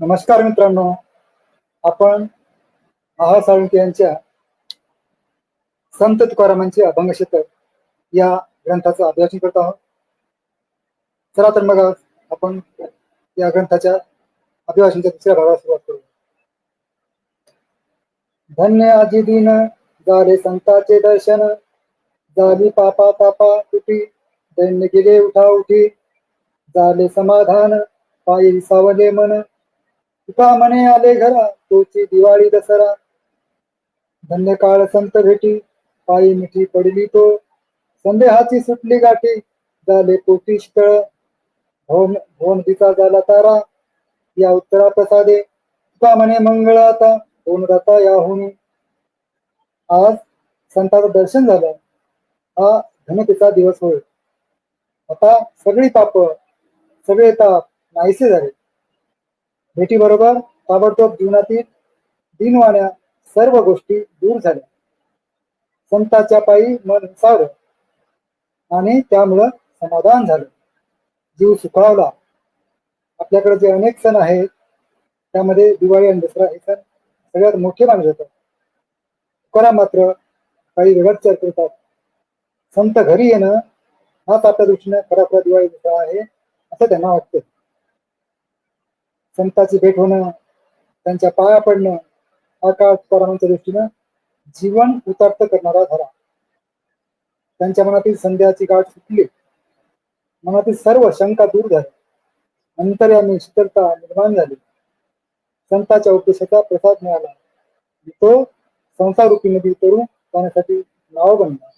नमस्कार मित्रांनो. आपण आहा साळुंके यांच्या संत तुकारामांचे अभंग शतक या ग्रंथाचं अभ्यासन करत आहोत. चला तर मग आपण या ग्रंथाच्या अभिवाचनाच्या दुसऱ्या भागाला सुरुवात करू धन्य आजी दिन झाले संतांचे दर्शन. झाली पापा तापा तुटी. दैन्य गेले उठा उठी. झाले समाधान. पायी सावले मन. तुका म्हणे आले घरा तोची दिवाळी दसरा. धन्य काळ संत भेटी पायी मिठी पडली तो. संदेहाची सुटली गाठी झाले पोटी स्थळ. भोन भोन तिचा झाला तारा या उत्तरा प्रसादे तुका म्हणे मंगळ आता होऊन राता याहून. आज संताचं दर्शन झालं. हा धनतेचा दिवस होय. आता सगळी पाप सगळे ताप नाहीसे झाले. भेटीबरोबर ताबडतोब जीवनातील दिनवाण्या सर्व गोष्टी दूर झाल्या. संताच्या पायी मन सावलं आणि त्यामुळं समाधान झालं. जीव सुखावला. आपल्याकडे जे अनेक सण आहेत त्यामध्ये दिवाळी आणि दसरा हे सण सगळ्यात मोठे मानले जातात. तुकाराम मात्र काही वेगळाच करतात. संत घरी येणं हाच आपल्या दृष्टीनं खरा खरा दिवाळी दसरा आहे असं त्यांना वाटतं. संताची भेट होणं त्यांच्या पाया पडणं हा काळ तुकारामांच्या दृष्टीनं जीवन उतार्थ करणारा धरा त्यांच्या मनातील संध्याची गाठ सुटली मनातील सर्व शंका दूर झाली. अंतर्याने शीतलता निर्माण झाली. संताच्या उपदेशाचा प्रसाद मिळाला. तो संसार रूपी नदी करून जाण्यासाठी नाव बनला.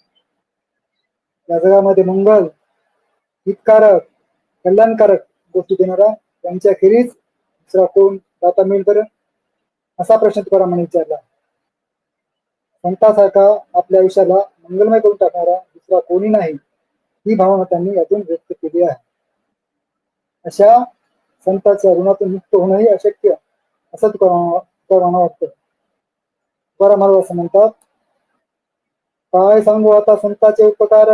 या जगामध्ये मंगल हितकारक कल्याणकारक गोष्टी देणारा त्यांच्या खेरीज दुसरा कोण? दाता मिळेल तर असा प्रश्न तुकारामाने विचारला. संतासारखा आपल्या आयुष्याला मंगलमय करून टाकणारा दुसरा कोणी नाही ही भावना त्यांनी यातून व्यक्त केली आहे. अशा संताच्या ऋणातून मुक्त होणंही अशक्य असं तुकाराम तुकारामांना वाटतं. तुकाराम असं म्हणतात काय सांगू आता संताचे उपकार?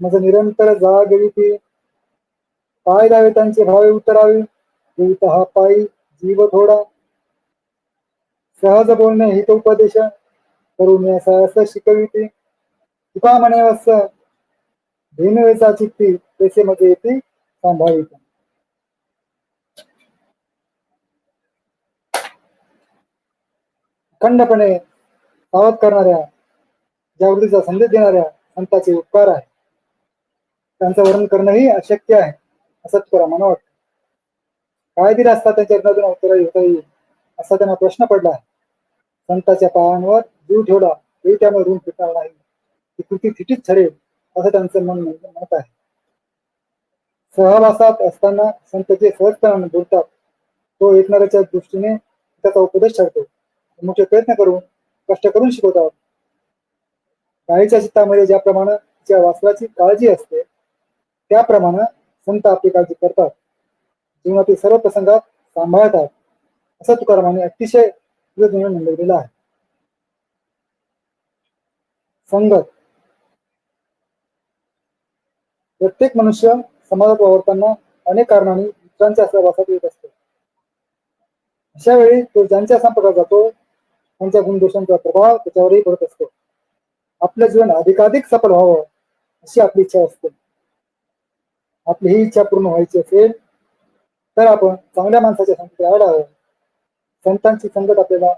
माझं निरंतर जागवी ती काय द्यावे त्यांचे भावे उतरावे? देवित पायी जीव थोडा सहज बोलणे हित उपदेश. करून असं शिकविते. तुका म्हणे वस धेनुवेचा चित्ती तसे मध्ये येते सांभाळीत. अखंडपणे सावध करणाऱ्या जागृतीचा संदेश देणाऱ्या संताचे उपकार आहे. त्यांचं वर्णन करणंही अशक्य आहे असं मला वाटतं. काय दिले असता त्यांच्या रत्नातून उत्तर घेता येईल असा त्यांना प्रश्न पडला. आहे संताच्या पायांवर जीव ठेवला. तरी त्यामुळे ऋण फिटणार नाही. ती कृती थिटीच ठरेल असं त्यांचं मन म्हणत आहे. सहवासात असताना संत जे सहजपणाने बोलतात तो ऐकणाऱ्याच्या दृष्टीने त्याचा उपदेश ठरतो. मोठे प्रयत्न करून कष्ट करून शिकवतात. गायीच्या चित्तामध्ये ज्याप्रमाणे तिच्या वासराची काळजी असते त्याप्रमाणे संत आपली काळजी करतात. जीवनातील सर्व प्रसंगात सांभाळतात. असं तुकारामाने अतिशय नोंदवलेला आहे. संगत. प्रत्येक मनुष्य समाजात वावरताना अनेक कारणांनी मित्रांच्या सहवासात येत असतो. अशा वेळी तो ज्यांच्या संपर्कात जातो त्यांच्या गुणदोषांचा प्रभाव त्याच्यावरही पडत असतो. आपलं जीवन अधिकाधिक सफल व्हावं अशी आपली इच्छा असते. आपली ही इच्छा पूर्ण व्हायची असेल तर आपण चांगल्या माणसाच्या संगत यायला हवं संतांची संगत आपल्याला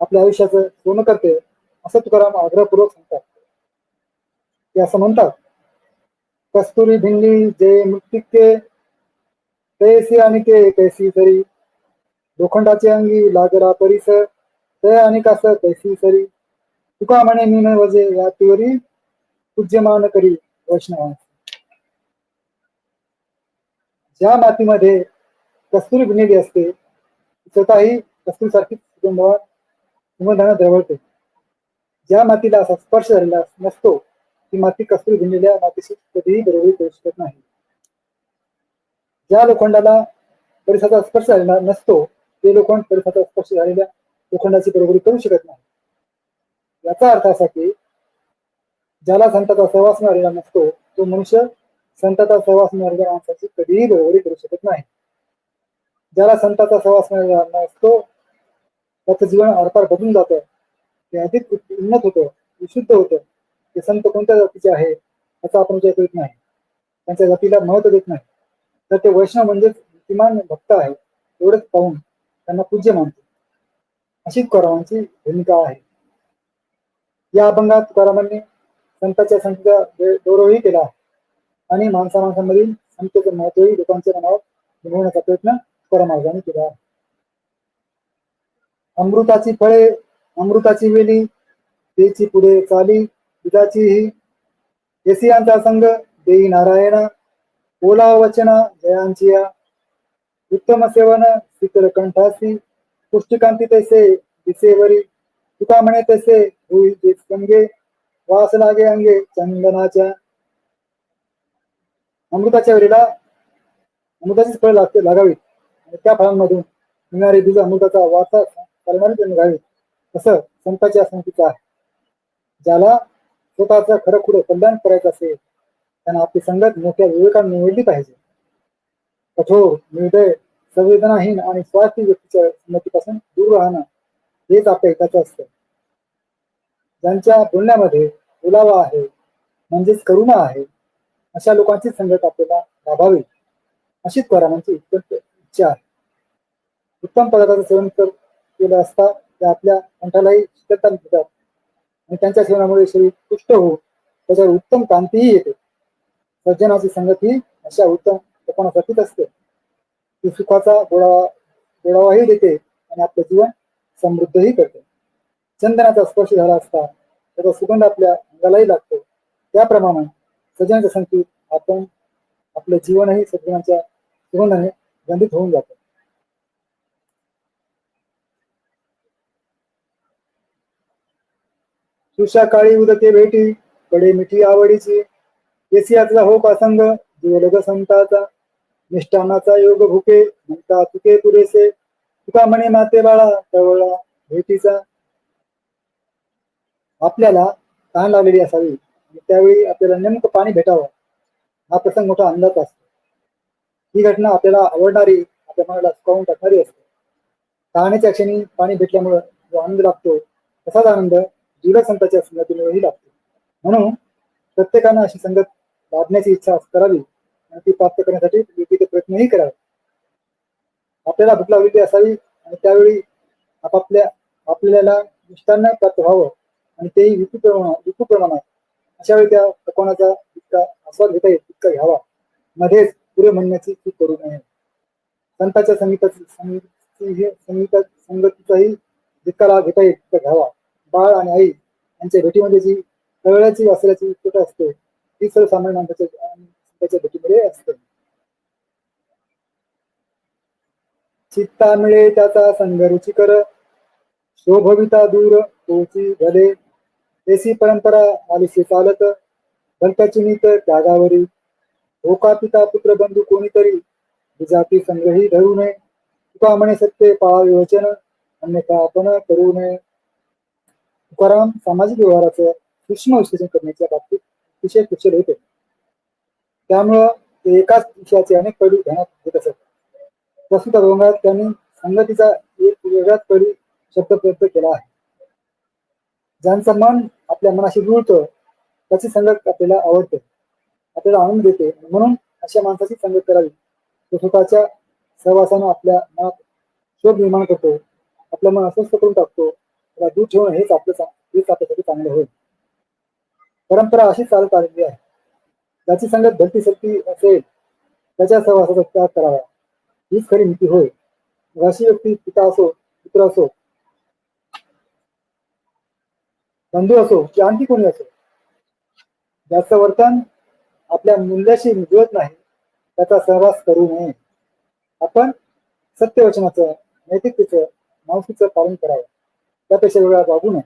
आपल्या आयुष्याचं पूर्ण करते. असं तुकाराम आग्रहपूर्वक सांगतात. ते असं म्हणतात कस्तुरी भिंडी जे मृत्तिके तैसी आणि ते कैसी तरी लोखंडाचे अंगी लागरा परिस तय आणि कास कैसी सरी. तुका म्हणे मी न वजे या तिवरी पूज्यमान करी वैष्णव ज्या मातीमध्ये कस्तुरी भिनेली असते स्वतःही कस्तुरी सारखी कुटुंबावर सुगंधानं द्रवळते. ज्या मातीला असा स्पर्श झालेला नसतो ती माती कस्तुरी भिनलेल्या मातीशी कधीही बरोबरी करू शकत नाही. ज्या लोखंडाला परिसराचा स्पर्श झालेला नसतो ते लोखंड परिसराचा स्पर्श झालेल्या लोखंडाची बरोबरी करू शकत नाही. याचा अर्थ असा की ज्याला संताचा सहवास मिळालेला नसतो तो मनुष्य संताचा सहवास मिळणाऱ्या माणसाची कधीही बरोबरी करू शकत नाही. ज्याला संताचा सहवास मिळणार असतो त्याचं जीवन अर्थात बदलून जातं. ते अधिक उन्नत होतं विशुद्ध होतं. ते संत कोणत्या जातीचे आहे याचा आपण विचार करीत नाही. त्यांच्या जातीला महत्त्व देत नाही. तर ते वैष्णव म्हणजेच किमान भक्त आहे एवढंच पाहून त्यांना पूज्य मानतो अशी तुकारामांची भूमिका आहे. या अभंगात तुकारामांनी संतांच्या संख्येचा गौरवही केला आहे. आणि माणसा माणसांमधील संतोष महत्वही लोकांच्या मनावर निभवण्याचा प्रयत्न परमार्गाने केला. आहे अमृताची फळे अमृताची वेली तेची पुढे चाली पिताची ही येसियांचा संघ देई नारायण ओला वचन जयांची या उत्तम सेवन शीतल कंठासी. पुष्टिकांती तैसे दिसेवरी. तुका म्हणे तसे संगे वास लागे अंगे चंदनाच्या. अमृताच्या वेळेला अमृताचीच फळ लागते लागावीत. आणि त्या फळांमधून मिळणारे बीज अमृताचा वारसा करणारे ते निघावे असं संताच्या संगतीचं आहे. ज्याला स्वतःचं खरं खुरं कल्याण करायचं असेल त्यांना आपली संगत मोठ्या विवेकाने निवडली पाहिजे. कठोर निर्दय संवेदनाहीन आणि स्वार्थी व्यक्तीच्या संमतीपासून दूर राहणं हेच आपल्या हिताचं असतं. ज्यांच्या बोलण्यामध्ये ओलावा आहे म्हणजेच करुणा आहे अशा लोकांची संगत आपल्याला लाभावी अशीच करामांची उत्तम इच्छा आहे. उत्तम पदार्थाचं सेवन कर केलं असता ते आपल्या कंठालाही शीतलता देतात आणि त्यांच्या सेवनामुळे शरीर पुष्ट होऊन त्याच्यावर उत्तम कांतीही येते. सज्जनाची संगत ही अशा उत्तम कोणासाठीच असते. ती सुखाचा गोडावा गोडावाही देते आणि आपलं जीवन समृद्धही करते. चंदनाचा स्पर्श झाला असता त्याचा सुगंध आपल्या अंगालाही लागतो. त्याप्रमाणे सज्जनाच्या संगतीत आपण आपलं जीवनही सज्जनाच्या सुगंधाने गंधित होऊन जातं. तुषा काळी उदके भेटी कडे मिठी आवडीची येसियातला हो पासंग जीवलग संताचा निष्ठानाचा योग भुके म्हणता तुके पुरेसे तुका म्हणे माते बाळा तवळा भेटीचा. आपल्याला तहान लागलेली असावी. त्यावेळी आपल्याला नेमकं पाणी भेटावं हा प्रसंग मोठा अंदाज असतो. ही घटना आपल्याला आवडणारी आपल्या मनाला सुकावून टाकणारी असते. तहानेच्या क्षणी पाणी भेटल्यामुळं जो आनंद लागतो तसाच आनंद जीवलग संतांच्या संगतीमुळेही लागतो म्हणून प्रत्येकानं अशी संगत लाभण्याची इच्छा करावी आणि ती प्राप्त करण्यासाठी योग्य ते प्रयत्नही करावे. आपल्याला भूक लागलेली असावी आणि त्यावेळी आपापल्या आपल्याला मिष्टांना प्राप्त व्हावं आणि तेही विपुल प्रमाणात विपुल प्रमाणात. अशा वेळी त्या पकवानाचा इतका आस्वाद घेता येईल तितका घ्यावा. मध्येच पुरे म्हणण्याची चूक करू नये. संतांच्या संगीताची संगीता संगतीचाही जितका लाभ घेता येईल तितका घ्यावा. बाळ आणि आई यांच्या भेटीमध्ये जी कळल्याची वासल्याची उत्कट असते ती सर्वसामान्य माणसाच्या त्याच्या भेटीमध्ये असते. चित्ता मिळे त्याचा संग रुचिकर शोभविता दूर तोची भले देशी परंपरा आलिशी चालत भलत्याची नीत त्यागावरी. धोका पिता पुत्र बंधू कोणीतरी विजाती संग्रही धरू नये. तुका म्हणे सत्य पाळावे वचन अन्यथा आपण करू नये. तुकाराम सामाजिक व्यवहाराचं सूक्ष्म विश्लेषण करण्याच्या बाबतीत अतिशय कुशल होते. त्यामुळं ते एकाच विषयाचे अनेक पैलू ध्यानात घेत असत. प्रस्तुत अभंगात त्यांनी संगतीचा एक वेगळाच पैलू शब्द केला आहे. ज्यांचं मन आपल्या मनाशी जुळतं त्याची संगत आपल्याला आवडते. आपल्याला आनंद देते. म्हणून अशा माणसाची संगत करावी. तो स्वतःच्या सहवासानं आपल्या मनात शोध निर्माण करतो. आपलं मन अस्वस्थ करून टाकतो. त्याला दूर ठेवणं हेच आपलं हेच आपल्यासाठी चांगलं होईल. परंपरा अशी चालत आलेली आहे. ज्याची संगत भलती सलती असेल त्याच्या सहवासाचा त्याग करावा. हीच खरी नीती होय. अशी व्यक्ती पिता असो पुत्र असो बंधू असो की आणखी कोणी असो ज्याचं वर्तन आपल्या मूल्याशी जुळत नाही त्याचा सहवास करू नये. आपण सत्यवचनाचं नैतिकतेचं माणुसकीचं पालन करावं. त्यापेक्षा वेगळा वागू नये.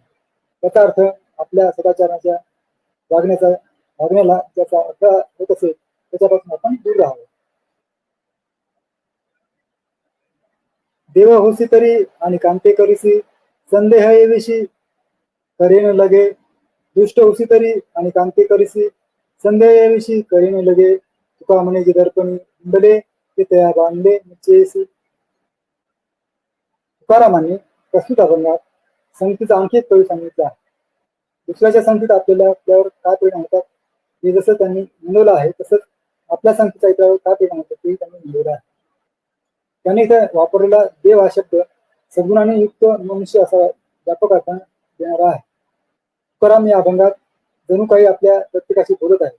त्याचा अर्थ आपल्या सदाचाराच्या वागण्याचा वागण्याला ज्याचा अर्थ होत असेल त्याच्यापासून आपण दूर राहावं. देव होसी तरी आणि कांते करीसी संदेह येविषयी करीन लगे. दुष्ट उसी तरी आणि कांती करीसी. संध्याविषयी करीन लगे. तुका म्हणे जे दर्पणी इंडले ते तया बांधले निश्चयसी तुकारामांनी प्रस्तुत अभंगात संगतीचा आणखी एक कवी सांगितला आहे. दुसऱ्याच्या संगतीत आपल्याला आपल्यावर काय परिणाम होतात हे जसं त्यांनी नोंदवलं आहे तसंच आपल्या संगतीचा इतरावर काय परिणाम होतात तेही त्यांनी नोंदवलं आहे. त्यांनी इथे वापरलेला देव हा शब्द सद्गुणाने युक्त मनुष्य असा व्यापक अर्थ देणारा आहे. तुकाराम या अभंगात. जणू काही आपल्या प्रत्येकाशी बोलत आहे.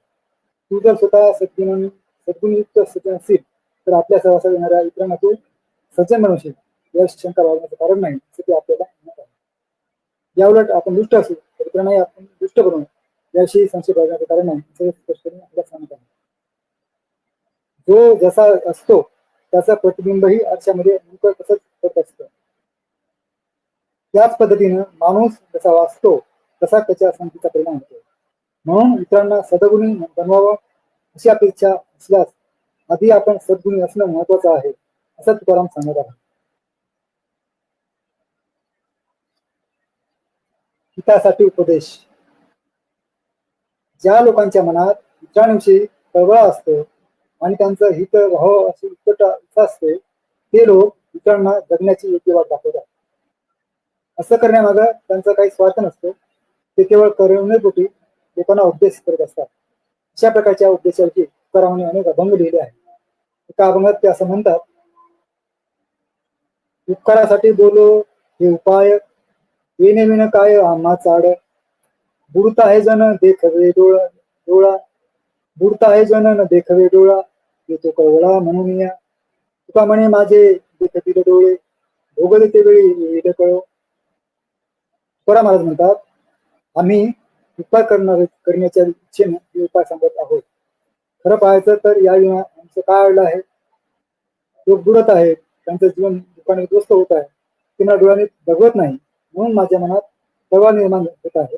तू जर स्वतः सद्गुण सद्गुणयुक्त सज्जन असेल तर आपल्या सहवासात येणाऱ्या इतरांना तू सज्जन बनवशील या शंका बाळगण्याचं कारण नाही असं ते आपल्याला म्हणत आहे. याउलट आपण दुष्ट असू तर इतरांनाही आपण दुष्ट बनवू. याशी संशय बाळगण्याचं कारण नाही असं स्पष्टपणे आपल्याला सांगत आहे. जो जसा असतो त्याचा प्रतिबिंबही आरशामध्ये नेमकं तसंच होत असतं. त्याच पद्धतीनं माणूस जसा वाचतो तसा त्याच्या संगतीचा परिणाम होतो म्हणून इतरांना सदगुणी बनवावं अशी अपेक्षा असल्यास आधी आपण सद्गुणी असणं महत्वाचं आहे असं तुकाराम सांगत आहे हितासाठी उपदेश. ज्या लोकांच्या मनात इतरांविषयी कळवळा असतो आणि त्यांचं हित व्हावं अशी उत्कट इच्छा असते ते लोक इतरांना जगण्याची योग्य वाट दाखवतात. असं करण्यामागं त्यांचा काही स्वार्थ नसतो. ते केवळ करवणेपोटी लोकांना उपदेश करत असतात. अशा प्रकारच्या उपदेशाची करावणी अनेक अभंग लिहिले आहेत. एका अभंगात ते असं म्हणतात उपकारासाठी बोलो हे उपाय येणे विण काय आम्हा चाड. बुडत आहे जन देखवे डोळा डोळा. बुडत आहे जन न देखवे डोळा येतो कळवळा म्हणून या. तुका म्हणे माझे देखतील डोळे भोगले ते वेळी येईल कळो. तुकाराम महाराज म्हणतात आम्ही उपाय करणार करण्याच्या इच्छेने हे उपाय सांगत आहोत. खरं पाहायचं तर या विमा आमचं काय अडलं आहे? लोक बुडत आहेत. त्यांचं जीवन दुकाने उद्ध्वस्त होत आहे. ते डोळ्याने बघवत नाही. म्हणून माझ्या मनात तळवा निर्माण होत आहे.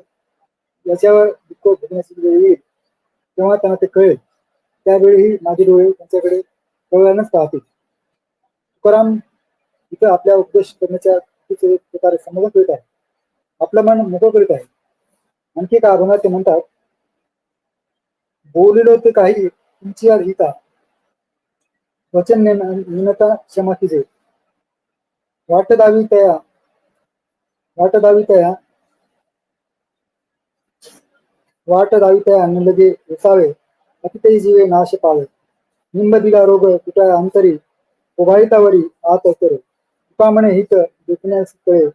याच्यावर दुःख भोगण्याची वेळ येईल तेव्हा त्यांना ते कळेल. त्यावेळीही माझे डोळे त्यांच्याकडे डोळ्यानंच पाहतील. तुकाराम इथं आपल्या उपदेश करण्याच्या प्रकारे संबोधन करीत आहे. आपलं मन मोकळं करीत आहे. आणखी एका अभंगात ते म्हणतात बोललो ते काही तुमची हिता वचन निनता क्षमा तिजे वाट दावी तया. वाट दावी तया. वाट दावी तया लगे उसावे. अतितही जीवे नाश पावे. निंब दिला रोग कुठा अंतरी. उभाळीतावरी आत करे तुका म्हणे हित दुखण्यास कळे.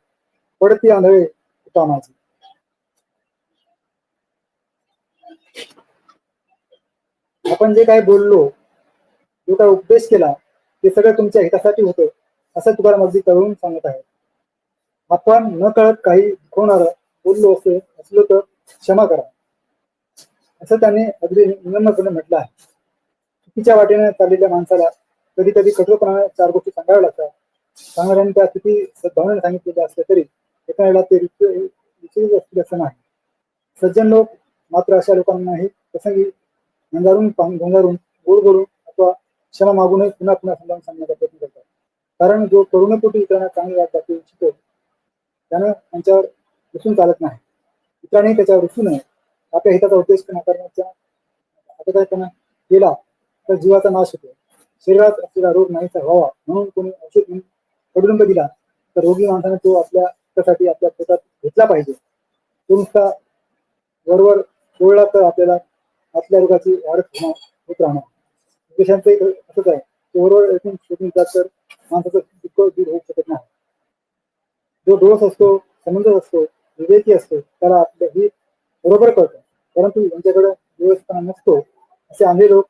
पडती आंधळे तुका माझी आपण जे काही बोललो जो काय उपदेश केला ते सगळं तुमच्या हितासाठी होतं असं तुकाराम अगदी कळवून सांगत आहे. आपण न कळत काही दुखवणार बोललो असे असलो तर क्षमा करा. असं त्याने अगदी नियमपणे म्हटलं आहे. चुकीच्या वाटेने चाललेल्या माणसाला कधी कधी कठोरपणाने चार गोष्टी सांगाव्या लागतात. सांगणाऱ्यांनी त्या किती सद्भावनेने सांगितलेल्या असल्या तरी एका वेळेला ते विचलित असतील असं नाही. सज्जन लोक मात्र अशा लोकांनाही प्रसंगी गंगारून गंगारून गोड बोलून अथवा क्षमा मागूनही पुन्हा पुन्हा समजावून सांगण्याचा प्रयत्न करतात. कारण जो करुणेपोटी इतरांना चांगली वाट दाखवू इच्छितो त्यानं त्यांच्यावर रुसून चालत नाही. इतरांनी त्याच्यावर रुसू नये. आपल्या हिताचा उद्देश नाकारण्याचा आता त्यांना केला तर जीवाचा नाश होतो. शरीरात असलेला रोग नाहीसा व्हावा म्हणून कोणी औषध घेऊन कडुलिंब दिला तर रोगी माणसाने तो आपल्या हितासाठी आपल्या पोटात घेतला पाहिजे. तो नुसता वरवर सोडला तर आपल्याला आतल्या रोगाची वाढत होणार होत राहणार. देशांचं एक असंच आहे ओव्हरऑल एकूण शोधून जात तर माणसाचं दुःख दूर होऊ शकत नाही. जो डोस असतो समंजस असतो विवेकी असतो त्याला आपलं ही बरोबर कळतं. परंतु यांच्याकडे व्यवस्थापना नसतो असे आंधे लोक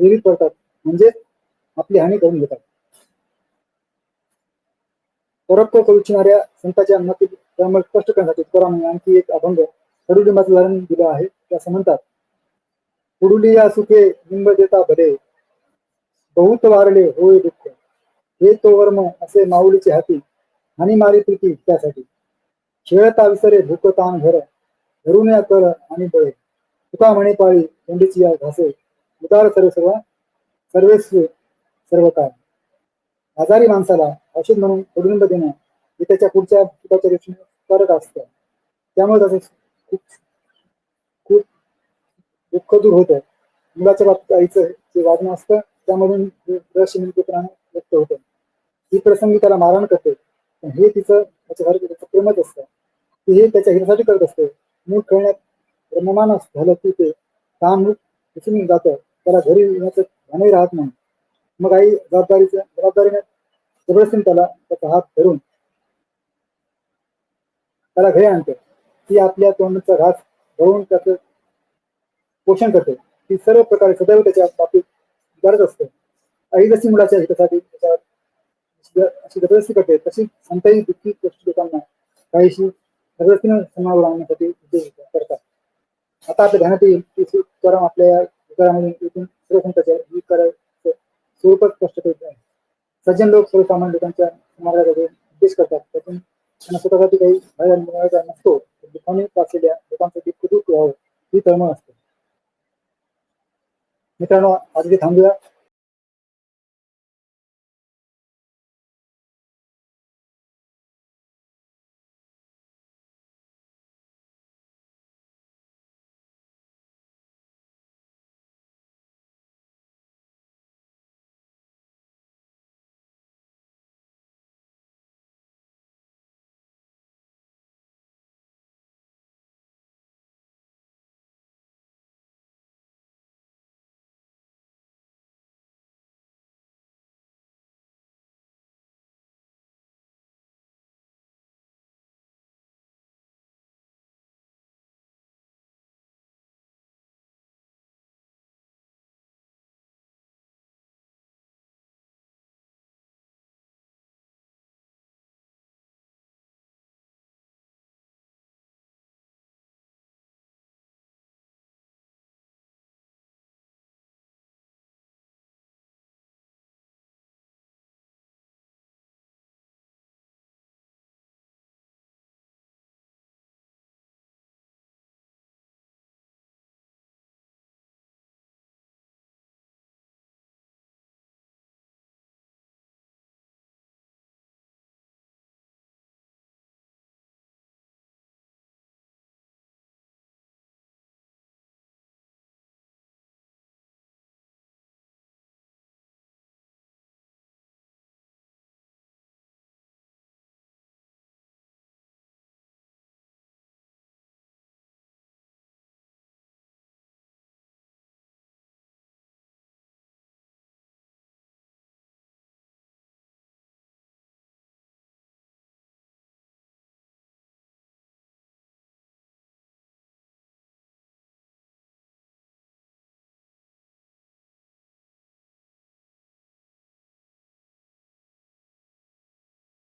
विहिरीत पडतात म्हणजेच आपली हानी करून घेतात. परोपकार करू इच्छिणाऱ्या संतांच्या अन्नातील त्यामुळे स्पष्ट करण्यासाठी तुकारामाने आणखी एक अभंग कडुलिंबाचं उदाहरण दिलं आहे त्या असं म्हणतात पुडुलिया सुखे लिंब देता भरे. बहुत वारले होय दुःख. हे तो वर्म असे माऊलीचे हाती आणि मारी प्रीती त्यासाठी. खेळता विसरे भूक ताण घर धरून या कर आणि बळे. तुका म्हणे पाळी कोंडीची या घासे. उदार सर्व सर्व सर्वेस्व सर्व काय आजारी माणसाला औषध म्हणून कडुलिंब देणं हे त्याच्या पुढच्या सुखाच्या दृष्टीने फरक असतं. त्यामुळे त्याचे खूप दुःख दूर होतं मुलाच्या बाबतीत आईचं जे वागणं असतं त्यामधून रहस्य व्यक्त होतं ही प्रसंगी त्याला मारहाण करते. पण हे तिचं घर त्याचं प्रेमच असतं. ती हे त्याच्या हिरासाठी करत असते. मूळ खेळण्यात ब्रह्ममान झालं की ते काम विसरून जातं. त्याला घरी येण्याचं भानही राहत नाही. मग आई जबाबदारीचं जबाबदारीने जबरदस्तीने त्याला त्याचा हात धरून त्याला घरी आणते. ती आपल्या तोंडचा घास धरून त्याचं पोषण करते. ती सर्व प्रकारे सदैव त्याच्या बाबतीत गरज असते. आई जशी मुलाच्या हितासाठी त्याच्यावर अशी जबरदस्ती करते. तशी संतही दुःखी गोष्टी लोकांना काहीशी जबरदस्तीने समावर आणण्यासाठी उद्योग करतात. आता आपल्या ध्यानात येईल की श्री तुकाराम आपल्या विकारामध्ये विचारामध्ये इथून सर्व संतांच्या ही करायचं स्वरूपच स्पष्ट करीत आहे सज्जन लोक सर्वसामान्य लोकांच्या समाजाकडे उद्देश करतात. त्यातून त्यांना स्वतःसाठी काही फायदा मिळवायचा नसतो. तर दुःखाने वाचलेल्या लोकांसाठी दुःख व्हावं. ही तळमळ असते. मित्रांनो आज इथे थांबूया.